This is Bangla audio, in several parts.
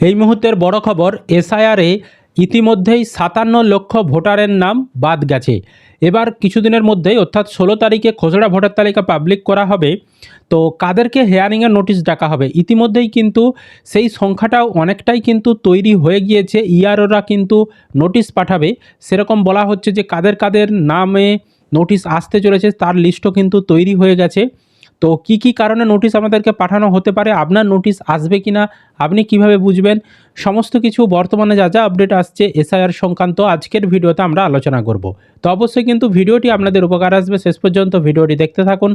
এই মুহূর্তের বড় খবর, এসআইআরে ইতিমধ্যেই সাতান্ন লক্ষ ভোটারের নাম বাদ গেছে। এবার কিছুদিনের মধ্যেই, অর্থাৎ ষোলো তারিখে খসড়া ভোটার তালিকা পাবলিক করা হবে। তো কাদেরকে হেয়ারিংয়ের নোটিশ ডাকা হবে? ইতিমধ্যেই কিন্তু সেই সংখ্যাটাও অনেকটাই কিন্তু তৈরি হয়ে গিয়েছে। ইয়ারোরা কিন্তু নোটিশ পাঠাবে। সেরকম বলা হচ্ছে যে, কাদের কাদের নামে নোটিশ আসতে চলেছে, তার লিস্টও কিন্তু তৈরি হয়ে গেছে। তো কি কি কারণে নোটিশ আমাদেরকে পাঠানো হতে পারে? আপনার নোটিশ আসবে কি না আপনি কীভাবে বুঝবেন? সমস্ত কিছু বর্তমানে যা যা আপডেট আসছে এসআইআর সংক্রান্ত আজকের ভিডিওতে আমরা আলোচনা করব। তো অবশ্যই কিন্তু ভিডিওটি আপনাদের উপকার আসবে। শেষ পর্যন্ত ভিডিওটি দেখতে থাকুন।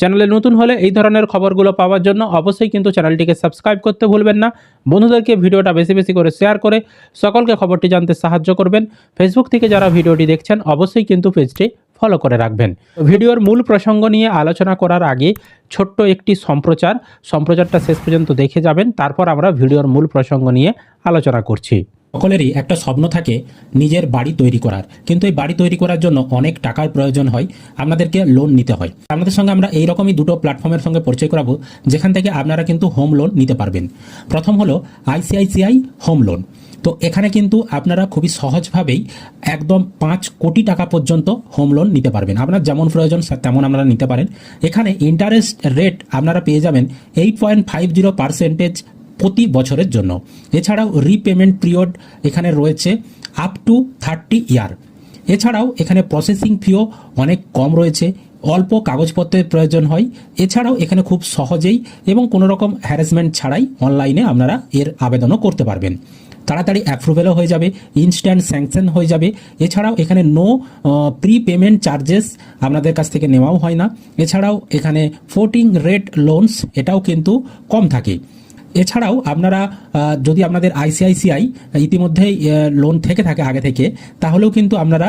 চ্যানেলে নতুন হলে এই ধরনের খবরগুলো পাওয়ার জন্য অবশ্যই কিন্তু চ্যানেলটিকে সাবস্ক্রাইব করতে ভুলবেন না। বন্ধুদেরকে ভিডিওটা বেশি বেশি করে শেয়ার করে সকলকে খবরটি জানতে সাহায্য করবেন। ফেসবুক থেকে যারা ভিডিওটি দেখছেন, অবশ্যই কিন্তু পেজটি ফলো করে রাখবেন। ভিডিওর মূল প্রসঙ্গ নিয়ে আলোচনা করার আগে ছোট্ট একটি সম্প্রচার। সম্প্রচারটা শেষ পর্যন্ত দেখে যাবেন, তারপর আমরা ভিডিওর মূল প্রসঙ্গ নিয়ে আলোচনা করছি। সকলেরই একটা স্বপ্ন থাকে নিজের বাড়ি তৈরি করার। কিন্তু এই বাড়ি তৈরি করার জন্য অনেক টাকার প্রয়োজন হয়, আপনাদেরকে লোন নিতে হয়। আপনাদের সঙ্গে আমরা এইরকমই দুটো প্ল্যাটফর্মের সঙ্গে পরিচয় করাবো, যেখান থেকে আপনারা কিন্তু হোম লোন নিতে পারবেন। প্রথম হলো আইসিআইসিআই হোম লোন তো এখানে কিন্তু আপনারা খুবই সহজভাবেই একদম পাঁচ কোটি টাকা পর্যন্ত হোম লোন নিতে পারবেন। আপনার যেমন প্রয়োজন তেমন আপনারা নিতে পারেন। এখানে ইন্টারেস্ট রেট আপনারা পেয়ে যাবেন eight point five zero percentage প্রতি বছরের জন্য। এছাড়াও রিপেমেন্ট পিরিয়ড এখানে রয়েছে আপ টু থার্টি ইয়ার এছাড়াও এখানে প্রসেসিং ফিও অনেক কম রয়েছে। অল্প কাগজপত্রের প্রয়োজন হয়। এছাড়াও এখানে খুব সহজেই এবং কোনো রকম হ্যারাসমেন্ট ছাড়াই অনলাইনে আপনারা এর আবেদনও করতে পারবেন। তাড়াতাড়ি অ্যাপ্রুভেলও হয়ে যাবে ইনস্ট্যান্ট স্যাংশন হয়ে যাবে। এছাড়াও এখানে নো প্রি পেমেন্ট চার্জেস আপনাদের কাছ থেকে নেওয়াও হয় না। এছাড়াও এখানে ফোর্টিং রেট লোনস এটাও কিন্তু কম থাকে। এছাড়াও আপনারা যদি আপনাদের আইসিআইসিআই ইতিমধ্যেই লোন থেকে থাকে আগে থেকে তাহলেও কিন্তু আপনারা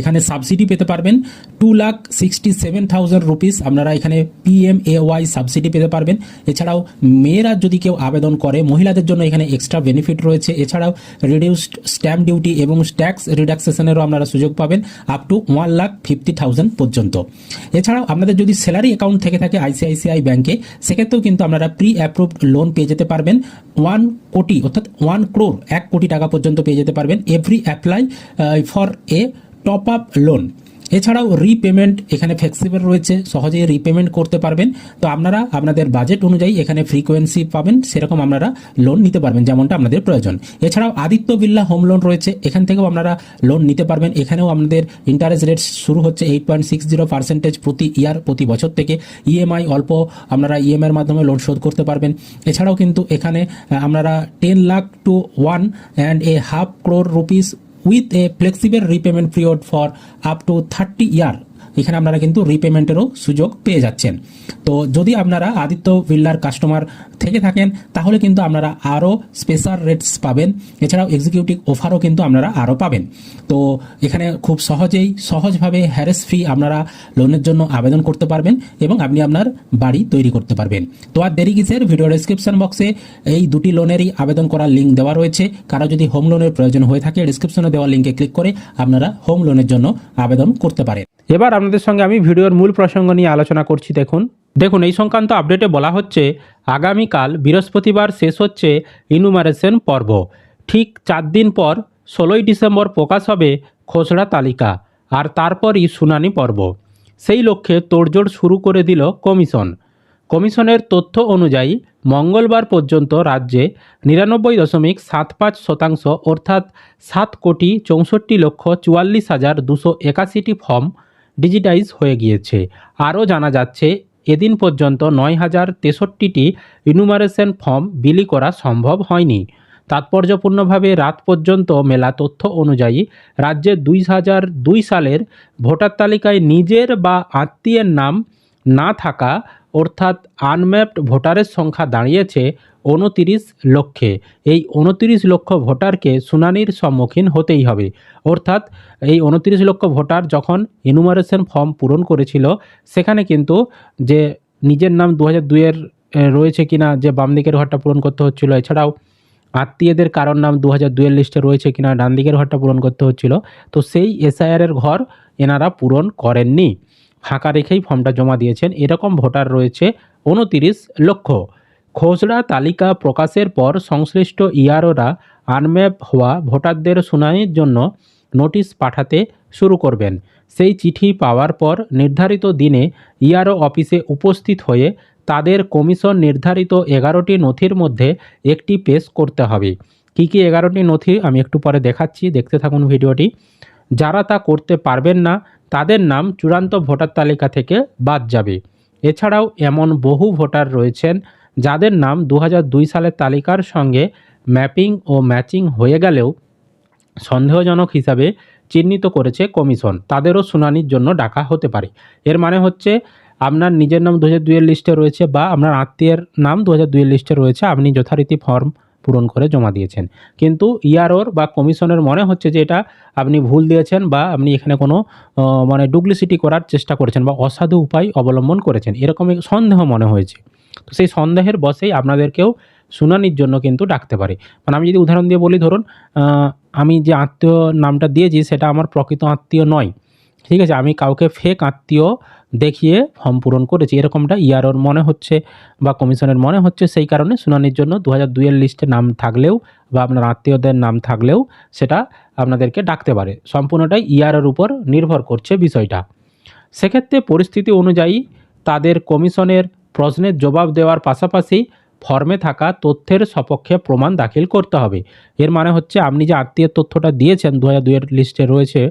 এখানে সাবসিডি পেতে পারবেন two lakh sixty seven thousand rupees আপনারা এখানে পিএম এ ওয়াই সাবসিডি পেতে পারবেন। এছাড়াও মেয়েরা যদি কেউ আবেদন করে, মহিলাদের জন্য এখানে এক্সট্রা বেনিফিট রয়েছে। এছাড়াও রিডিউসড স্ট্যাম্প ডিউটি এবং ট্যাক্স রিডাকসেশনেরও আপনারা সুযোগ পাবেন up to one lakh fifty thousand পর্যন্ত। এছাড়াও আপনাদের যদি স্যালারি অ্যাকাউন্ট থেকে থাকে আইসিআইসিআই ব্যাংকে সেক্ষেত্রেও কিন্তু আপনারা প্রি অ্যাপ্রুভড লোন পেয়ে যেতে পারবেন। ওয়ান কোটি, অর্থাৎ ওয়ান ক্রোর এক কোটি টাকা পর্যন্ত পেয়ে যেতে পারবেন। Every apply for a top up loan এছাড়াও রিপেমেন্ট এখানে ফ্লেক্সিবল রয়েছে, সহজেই রিপেমেন্ট করতে পারবেন। তো আপনারা আপনাদের বাজেট অনুযায়ী এখানে ফ্রিকোয়েন্সি পাবেন, সেরকম আপনারা লোন নিতে পারবেন, যেমনটা আপনাদের প্রয়োজন। এছাড়াও আদিত্য বিল্লা হোম লোন রয়েছে, এখান থেকেও আপনারা লোন নিতে পারবেন। এখানেও আপনাদের ইন্টারেস্ট রেট শুরু হচ্ছে eight point six zero percentage প্রতি ইয়ার প্রতি বছর থেকে। ইএমআই অল্প, আপনারা ইএমআইয়ের মাধ্যমে লোন শোধ করতে পারবেন। এছাড়াও কিন্তু এখানে আপনারা ten lakh to one and a half crore rupees with a flexible repayment period for up to thirty year এখানে আপনারা কিন্তু রিপেমেন্টেরও সুযোগ পেয়ে যাচ্ছেন। তো যদি আপনারা আদিত্য বিল্লার কাস্টমার থেকে থাকেন, তাহলে কিন্তু আপনারা আরও স্পেশাল রেটস পাবেন। এছাড়াও এক্সিকিউটিভ অফারও কিন্তু আপনারা আরও পাবেন। তো এখানে খুব সহজেই, সহজভাবে হ্যারেস ফ্রি আপনারা লোনের জন্য আবেদন করতে পারবেন এবং আপনি আপনার বাড়ি তৈরি করতে পারবেন। তো আর দেরি কিসের? ভিডিও ডেসক্রিপশন বক্সে এই দুটি লোনেরই আবেদন করার লিঙ্ক দেওয়া রয়েছে। কারও যদি হোম লোনের প্রয়োজন হয়ে থাকে ডিসক্রিপশনে দেওয়া লিঙ্কে ক্লিক করে আপনারা হোম লোনের জন্য আবেদন করতে পারেন। এবার আপনাদের সঙ্গে আমি ভিডিওর মূল প্রসঙ্গ নিয়ে আলোচনা করছি, দেখুন। দেখুন, এই সংক্রান্ত আপডেটে বলা হচ্ছে, আগামীকাল বৃহস্পতিবার শেষ হচ্ছে ইনুমারেশন পর্ব। ঠিক চার দিন পর, ষোলোই ডিসেম্বর প্রকাশ হবে খসড়া তালিকা, আর তারপরই শুনানি পর্ব। সেই লক্ষ্যে তোড়জোড় শুরু করে দিল কমিশন। কমিশনের তথ্য অনুযায়ী, মঙ্গলবার পর্যন্ত রাজ্যে নিরানব্বই দশমিক সাত পাঁচ শতাংশ, অর্থাৎ সাত কোটি চৌষট্টি লক্ষ চুয়াল্লিশ হাজার দুশো একাশিটি ফর্ম ডিজিটাইজ হয়ে গিয়েছে। আরও জানা যাচ্ছে, এদিন পর্যন্ত নয় হাজার তেষট্টিটি ইনুমারেশন ফর্ম বিলি করা সম্ভব হয়নি। তাৎপর্যপূর্ণভাবে রাত পর্যন্ত মেলা তথ্য অনুযায়ী রাজ্যে দুই হাজার দুই সালের ভোটার তালিকায় নিজের বা আত্মীয়ের নাম না থাকা অর্থাৎ আনম্যাপড ভোটারের সংখ্যা দাঁড়িয়েছে উনতিরিশ লক্ষে। এই উনতিরিশ লক্ষ ভোটারকে শুনানির সম্মুখীন হতেই হবে। অর্থাৎ এই উনতিরিশ লক্ষ ভোটার যখন এনুমারেশন ফর্ম পূরণ করেছিল, সেখানে কিন্তু যে নিজের নাম দু হাজার দুইয়ের রয়েছে কিনা, যে বাম দিকের ঘরটা পূরণ করতে হচ্ছিল, এছাড়াও আত্মীয়দের কারোর নাম দু হাজার দুইয়ের লিস্টে রয়েছে কিনা, ডান দিকের ঘরটা পূরণ করতে হচ্ছিল, তো সেই এসআইআরের ঘর এনারা পূরণ করেননি। ফাঁকা রেখেই ফর্মটা জমা দিয়েছেন। এরকম ভোটার রয়েছে উনতিরিশ লক্ষ। খসড়া তালিকা প্রকাশের পর সংশ্লিষ্ট ইআরওরা আনম্যাপ হওয়া ভোটারদের শুনানির জন্য নোটিশ পাঠাতে শুরু করবেন। সেই চিঠি পাওয়ার পর নির্ধারিত দিনে ইআরও অফিসে উপস্থিত হয়ে তাদের কমিশন নির্ধারিত এগারোটি নথির মধ্যে একটি পেশ করতে হবে। কী কী এগারোটি নথি আমি একটু পরে দেখাচ্ছি। দেখতে থাকুন ভিডিওটি। যারা তা করতে পারবেন না, তাদের নাম চূড়ান্ত ভোটার তালিকা থেকে বাদ যাবে। এছাড়াও এমন বহু ভোটার রয়েছেন যাদের নাম দু হাজার দুই সালের তালিকার সঙ্গে ম্যাপিং ও ম্যাচিং হয়ে গেলেও সন্দেহজনক হিসাবে চিহ্নিত করেছে কমিশন। তাদেরও শুনানির জন্য ডাকা হতে পারে। এর মানে হচ্ছে আপনার নিজের নাম দু হাজার দুইয়ের লিস্টে রয়েছে বা আপনার আত্মীয়ের নাম দু হাজার দুইয়ের লিস্টে রয়েছে, আপনি যথারীতি ফর্ম পূরণ করে জমা দিয়েছেন। কিন্তু ইয়ারোর বা কমিশনের মনে হচ্ছে যে এটা আপনি ভুল দিয়েছেন বা আপনি এখানে কোনো মানে ডুপ্লিসিটি করার চেষ্টা করেছেন বা অসাধু উপায় অবলম্বন করেছেন এরকম সন্দেহ মনে হয়েছে। তো সেই সন্দেহের বসেই আপনাদেরকেও শুনানির জন্য কিন্তু ডাকতে পারে। মানে আমি যদি উদাহরণ দিয়ে বলি ধরুন আমি যে আত্মীয় নামটা দিয়েছি সেটা আমার প্রকৃত আত্মীয় নয়। ঠিক আছে, আমি কাউকে ফেক আত্মীয় দেখিয়ে ফর্ম পূরণ করেছি। এরকমটা ইয়ারোর মনে হচ্ছে বা কমিশনের মনে হচ্ছে, সেই কারণে শুনানির জন্য দু হাজার দুইয়ের লিস্টে নাম থাকলেও বা আপনার আত্মীয়দের নাম থাকলেও সেটা আপনাদেরকে ডাকতে পারে। সম্পূর্ণটাই ইয়ারের উপর নির্ভর করছে বিষয়টা। সেক্ষেত্রে পরিস্থিতি অনুযায়ী তাদের কমিশনের প্রশ্নের জবাব দেওয়ার পাশাপাশি ফর্মে থাকা তথ্যের সপক্ষে প্রমাণ দাখিল করতে হবে। এর মানে হচ্ছে আপনি যে আত্মীয়ের তথ্যটা দিয়েছেন দু হাজার লিস্টে রয়েছে,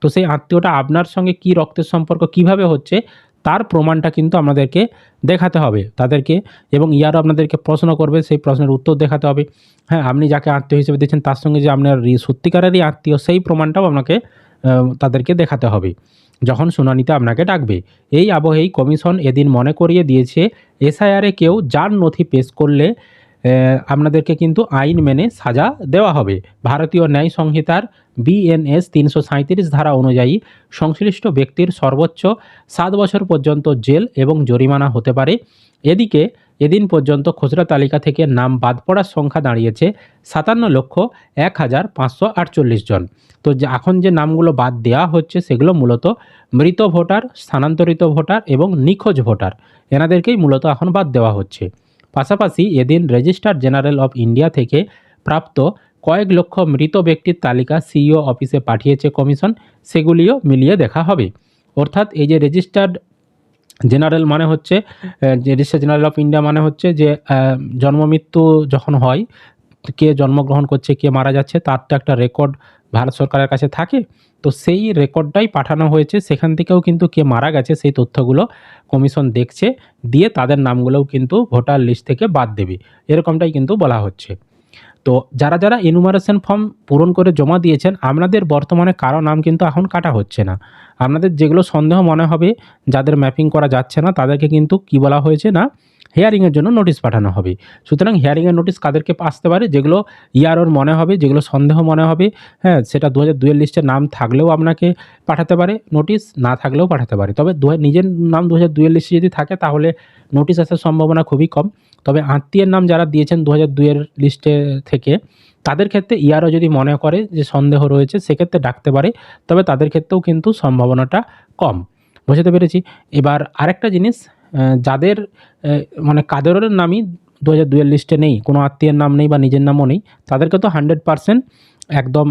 তো সেই আত্মীয়টা আপনার সঙ্গে কি রক্তের সম্পর্ক কীভাবে হচ্ছে, তার প্রমাণটা কিন্তু আমাদেরকে দেখাতে হবে তাদেরকে এবং ইয়ারও আপনাদেরকে প্রশ্ন করবে, সেই প্রশ্নের উত্তর দেখাতে হবে। হ্যাঁ আপনি যাকে আত্মীয় হিসেবে দিচ্ছেন তার সঙ্গে যে আপনার সত্যিকারেরই আত্মীয়, সেই প্রমাণটাও আপনাকে তাদেরকে দেখাতে হবে। যখন শুনানিতে আপনাকে ডাকবে। এই আবহেই কমিশন এদিন মনে করিয়ে দিয়েছে, এসআইআরে কেউ যার নথি পেশ করলে আপনাদেরকে কিন্তু আইন মেনে সাজা দেওয়া হবে। ভারতীয় ন্যায় সংহিতার বিএনএস তিনশো সাঁইত্রিশ ধারা অনুযায়ী সংশ্লিষ্ট ব্যক্তির সর্বোচ্চ সাত বছর পর্যন্ত জেল এবং জরিমানা হতে পারে। এদিকে এদিন পর্যন্ত খুচরা তালিকা থেকে নাম বাদ পড়ার সংখ্যা দাঁড়িয়েছে সাতান্ন লক্ষ এক হাজার পাঁচশো আটচল্লিশ জন। তো এখন যে নামগুলো বাদ দেওয়া হচ্ছে সেগুলো মূলত মৃত ভোটার, স্থানান্তরিত ভোটার এবং নিখোঁজ ভোটার। এনাদেরকেই মূলত এখন বাদ দেওয়া হচ্ছে। পাশাপাশি এদিন রেজিস্ট্রার জেনারেল অফ ইন্ডিয়া থেকে প্রাপ্ত কয়েক লক্ষ মৃত ব্যক্তির তালিকা সিইও অফিসে পাঠিয়েছে কমিশন, সেগুলিও মিলিয়ে দেখা হবে। অর্থাৎ এই যে রেজিস্টার্ড জেনারেল মানে হচ্ছে যে রেজিস্টার জেনারেল অফ ইন্ডিয়া মানে হচ্ছে যে জন্ম মৃত্যু যখন হয়, কে জন্মগ্রহণ করছে, কে মারা যাচ্ছে, তার তো একটা রেকর্ড ভারত সরকারের কাছে থাকে। তো সেই রেকর্ডটাই পাঠানো হয়েছে। সেখান থেকেও কিন্তু কে মারা গেছে, সেই তথ্যগুলো কমিশন দেখছে, দিয়ে তাদের নামগুলোও কিন্তু ভোটার লিস্ট থেকে বাদ দেবে। এরকমটাই কিন্তু বলা হচ্ছে। তো যারা যারা এনুমারেশন ফর্ম পূরণ করে জমা দিয়েছেন, আপনাদের বর্তমানে কারও নাম কিন্তু এখন কাটা হচ্ছে না। আপনাদের যেগুলো সন্দেহ মনে হবে, যাদের ম্যাপিং করা যাচ্ছে না, তাদেরকে কিন্তু কি বলা হয়েছে না হিয়ারিংয়ের জন্য নোটিশ পাঠানো হবে। সুতরাং হিয়ারিংয়ের নোটিশ কাদেরকে আসতে পারে, যেগুলো ইয়ারোর মনে হবে, যেগুলো সন্দেহ মনে হবে হ্যাঁ সেটা দু হাজার দুয়ের লিস্টে নাম থাকলেও আপনাকে পাঠাতে পারে নোটিশ না থাকলেও পাঠাতে পারে। তবে দু হাজার নিজের নাম দু হাজার দুয়ের লিস্টে যদি থাকে, তাহলে নোটিশ আসার সম্ভাবনা খুবই কম। তবে আত্মীয়ের নাম যারা দিয়েছেন দু হাজার দুয়ের লিস্টে থেকে, তাদের ক্ষেত্রে ইয়ারও যদি মনে করে যে সন্দেহ রয়েছে, সেক্ষেত্রে ডাকতে পারে। তবে তাদের ক্ষেত্রেও কিন্তু সম্ভাবনাটা কম। বোঝাতে পেরেছি। এবার আরেকটা জিনিস যাদের মানে কাদেরের নামই দু হাজার দুয়ের লিস্টে নেই, কোনো আত্মীয়ের নাম নেই বা নিজের নামও নেই, তাদেরকে তো হান্ড্রেড পার্সেন্ট একদম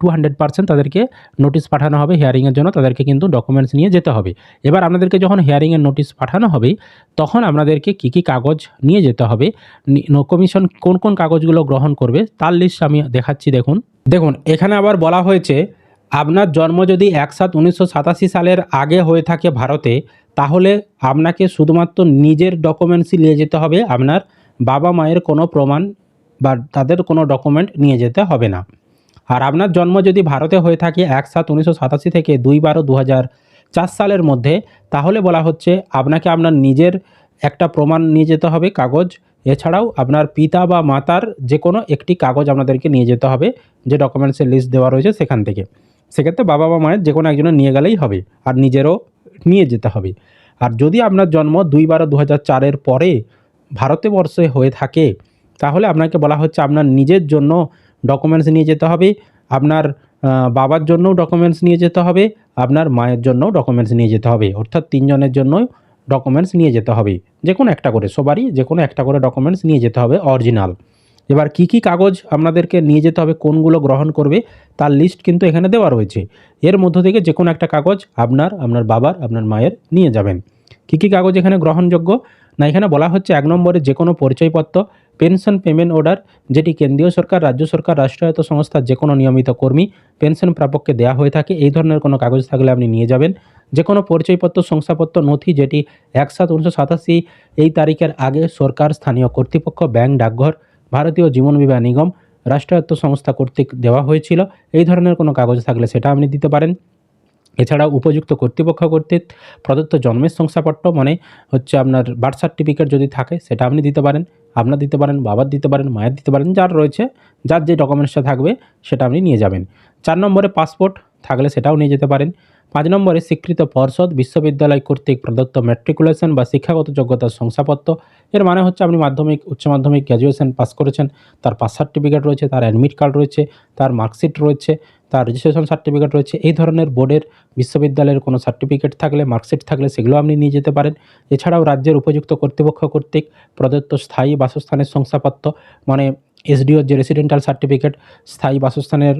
টু হান্ড্রেড পার্সেন্ট তাদেরকে নোটিশ পাঠানো হবে হিয়ারিংয়ের জন্য, তাদেরকে কিন্তু ডকুমেন্টস নিয়ে যেতে হবে। এবার আপনাদেরকে যখন হিয়ারিংয়ের নোটিশ পাঠানো হবে, তখন আপনাদেরকে কী কী কাগজ নিয়ে যেতে হবে কমিশন কোন কোন কাগজগুলো গ্রহণ করবে, তার লিস্ট আমি দেখাচ্ছি, দেখুন। দেখুন, এখানে আবার বলা হয়েছে, আপনার জন্ম যদি এক সাত উনিশশো সালের আগে হয়ে থাকে ভারতে, তাহলে আপনাকে শুধুমাত্র নিজের ডকুমেন্টসই নিয়ে যেতে হবে, আপনার বাবা মায়ের কোনো প্রমাণ বা তাদের কোনো ডকুমেন্ট নিয়ে যেতে হবে না। আর আপনার জন্ম যদি ভারতে হয়ে থাকে এক সাত উনিশশো সাতাশি থেকে দুই বারো দু চার সালের মধ্যে, তাহলে বলা হচ্ছে আপনাকে আপনার নিজের একটা প্রমাণ নিয়ে যেতে হবে, কাগজ। এছাড়াও আপনার পিতা বা মাতার যে কোনো একটি কাগজ আপনাদেরকে নিয়ে যেতে হবে, যে ডকুমেন্টসের লিস্ট দেওয়া রয়েছে সেখান থেকে। সেক্ষেত্রে বাবা বা মায়ের যে কোনো একজনের নিয়ে গেলেই হবে, আর নিজেরও নিয়ে যেতে হবে। আর যদি আপনার জন্ম দুই বারো দু চারের পরে ভারতবর্ষে হয়ে থাকে, তাহলে আপনাকে বলা হচ্ছে আপনার নিজের জন্য ডকুমেন্টস নিয়ে যেতে হবে, আপনার বাবার জন্যও ডকুমেন্টস নিয়ে যেতে হবে, আপনার মায়ের জন্যও ডকুমেন্টস নিয়ে যেতে হবে, অর্থাৎ তিনজনের জন্যই ডকুমেন্টস নিয়ে যেতে হবে, যে কোনো একটা করে, সবারই যে কোনো একটা করে ডকুমেন্টস নিয়ে যেতে হবে অরিজিনাল এবার কি কি কাগজ আপনাদেরকে নিয়ে যেতে হবে, কোনগুলো গ্রহণ করবে, তার লিস্ট কিন্তু এখানে দেওয়া রয়েছে। এর মধ্য থেকে যে কোনো একটা কাগজ আপনার আপনার বাবার, আপনার মায়ের নিয়ে যাবেন। কী কী কাগজ এখানে গ্রহণযোগ্য? না, এখানে বলা হচ্ছে এক নম্বরে যে কোনো পরিচয়পত্র, পেনশন পেমেন্ট অর্ডার, যেটি কেন্দ্রীয় সরকার, রাজ্য সরকার, রাষ্ট্রায়ত্ত সংস্থার যে কোনো নিয়মিত কর্মী পেনশন প্রাপককে দেওয়া হয়ে থাকে। এই ধরনের কোনো কাগজ থাকলে আপনি নিয়ে যাবেন। যে কোনো পরিচয়পত্র, শংসাপত্র, নথি যেটি এক সাত উনিশশো সাতাশি এই তারিখের আগে সরকার, স্থানীয় কর্তৃপক্ষ, ব্যাংক, ডাকঘর, ভারতীয় জীবন বিমা নিগম, রাষ্ট্রায়ত্ত সংস্থা কর্তৃক দেওয়া হয়েছিল। এই ধরনের কোনো কাগজ থাকলে সেটা আপনি দিতে পারেন। এছাড়াও উপযুক্ত কর্তৃপক্ষ কর্তৃক প্রদত্ত জন্মের শংসাপত্র মানে হচ্ছে আপনার বার্থ সার্টিফিকেট যদি থাকে, সেটা আপনি দিতে পারেন, আপনার দিতে পারেন, বাবার দিতে পারেন, মায়ের দিতে পারেন, যার রয়েছে, যার যে ডকুমেন্টসটা থাকবে, সেটা আপনি নিয়ে যাবেন। চার নম্বরে পাসপোর্ট থাকলে সেটাও নিয়ে যেতে পারেন। পাঁচ নম্বরে স্বীকৃত পর্ষদ বিশ্ববিদ্যালয় কর্তৃক প্রদত্ত ম্যাট্রিকুলেশন বা শিক্ষাগত যোগ্যতার শংসাপত্র। এর মানে হচ্ছে আপনি মাধ্যমিক, উচ্চ মাধ্যমিক গ্র্যাজুয়েশন পাস করেছেন। তার পাস সার্টিফিকেট রয়েছে, তার অ্যাডমিট কার্ড রয়েছে, তার মার্কশিট রয়েছে, তার রেজিস্ট্রেশন সার্টিফিকেট রয়েছে। এই ধরনের বোর্ডের বিশ্ববিদ্যালয়ের কোনো সার্টিফিকেট থাকলে মার্কশিট থাকলে সেগুলো আপনি নিয়ে যেতে পারেন। এছাড়াও রাজ্যের উপযুক্ত কর্তৃপক্ষ কর্তৃক প্রদত্ত স্থায়ী বাসস্থানের শংসাপত্র মানে এসডিওর যে রেসিডেন্টাল সার্টিফিকেট স্থায়ী বাসস্থানের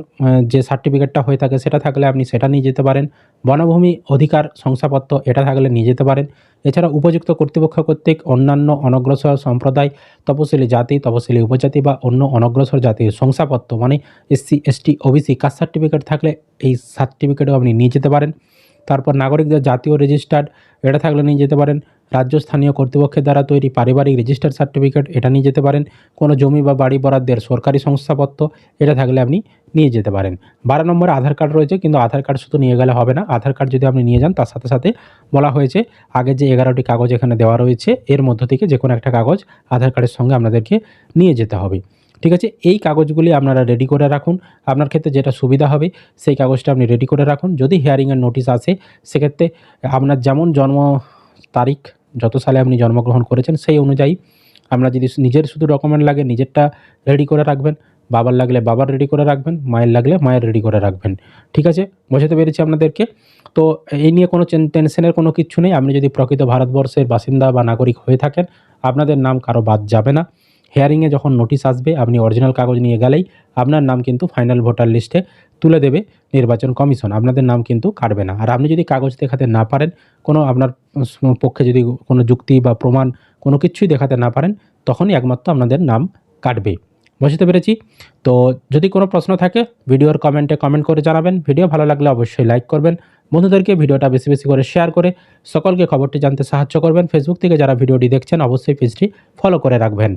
যে সার্টিফিকেটটা হয়ে থাকে সেটা থাকলে আপনি সেটা নিয়ে যেতে পারেন। বনভূমি অধিকার শংসাপত্র এটা থাকলে নিয়ে যেতে পারেন। এছাড়া উপযুক্ত কর্তৃপক্ষ কর্তৃক অন্যান্য অনগ্রসর সম্প্রদায়, তপশিলি জাতি, তপশিলি উপজাতি বা অন্য অনগ্রসর জাতির শংসাপত্র মানে SC, ST, OBC, caste certificate থাকলে এই সার্টিফিকেটও আপনি নিয়ে যেতে পারেন। তারপর নাগরিকদের জাতীয় রেজিস্টার্ড এটা থাকলে নিয়ে যেতে পারেন। রাজ্য স্থানীয় কর্তৃপক্ষের দ্বারা তৈরি পারিবারিক রেজিস্টার সার্টিফিকেট, এটা নিয়ে যেতে পারেন। কোনো জমি বা বাড়ি বরাদ্দের সরকারি শংসাপত্র এটা থাকলে আপনি নিয়ে যেতে পারেন। বারো নম্বরে আধার কার্ড রয়েছে, কিন্তু আধার কার্ড শুধু নিয়ে গেলে হবে না। আধার কার্ড যদি আপনি নিয়ে যান, তার সাথে সাথে বলা হয়েছে, আগে যে এগারোটি কাগজ এখানে দেওয়া রয়েছে, এর মধ্য থেকে যে কোনো একটা কাগজ আধার কার্ডের সঙ্গে আপনাদেরকে নিয়ে যেতে হবে। ঠিক আছে, এই কাগজগুলি আপনারা রেডি করে রাখুন। আপনার ক্ষেত্রে যেটা সুবিধা হবে, সেই কাগজটা আপনি রেডি করে রাখুন। যদি হিয়ারিংয়ের নোটিশ আসে, সেক্ষেত্রে আপনার যেমন জন্ম তারিখ যত সালে আপনি জন্মগ্রহণ করেছেন, সেই অনুযায়ী আপনার যদি নিজের শুধু ডকুমেন্ট লাগে, নিজেরটা রেডি করে রাখবেন, বাবার লাগলে বাবার রেডি করে রাখবেন, মায়ের লাগলে মায়ের রেডি করে রাখবেন। ঠিক আছে? বোঝাতে পেরেছি আপনাদেরকে? তো এই নিয়ে কোনো টেনশনের কোনো কিছু নেই। আপনি যদি প্রকৃত ভারতবর্ষের বাসিন্দা বা নাগরিক হয়ে থাকেন, আপনাদের নাম কারও বাদ যাবে না। হিয়ারিংয়ে যখন নোটিশ আসবে, আপনি অরিজিনাল কাগজ নিয়ে গেলেই আপনার নাম কিন্তু ফাইনাল ভোটার লিস্টে তুলে দেবে নির্বাচন কমিশন। আপনাদের নাম কিন্তু কাটবে না। আর আপনি যদি কাগজ দেখাতে না পারেন, কোনো আপনার পক্ষে যদি কোনো যুক্তি বা প্রমাণ কোনো কিছুই দেখাতে না পারেন, তখনই একমাত্র আপনাদের নাম কাটবে। বুঝতে পেরেছি? তো যদি কোনো প্রশ্ন থাকে, ভিডিওর কমেন্টে কমেন্ট করে জানাবেন। ভিডিও ভালো লাগলে অবশ্যই লাইক করবেন। বন্ধুদেরকে ভিডিওটা বেশি বেশি করে শেয়ার করে সকলকে খবরটি জানতে সাহায্য করবেন। ফেসবুক থেকে যারা ভিডিওটি দেখছেন, অবশ্যই পেজটি ফলো করে রাখবেন।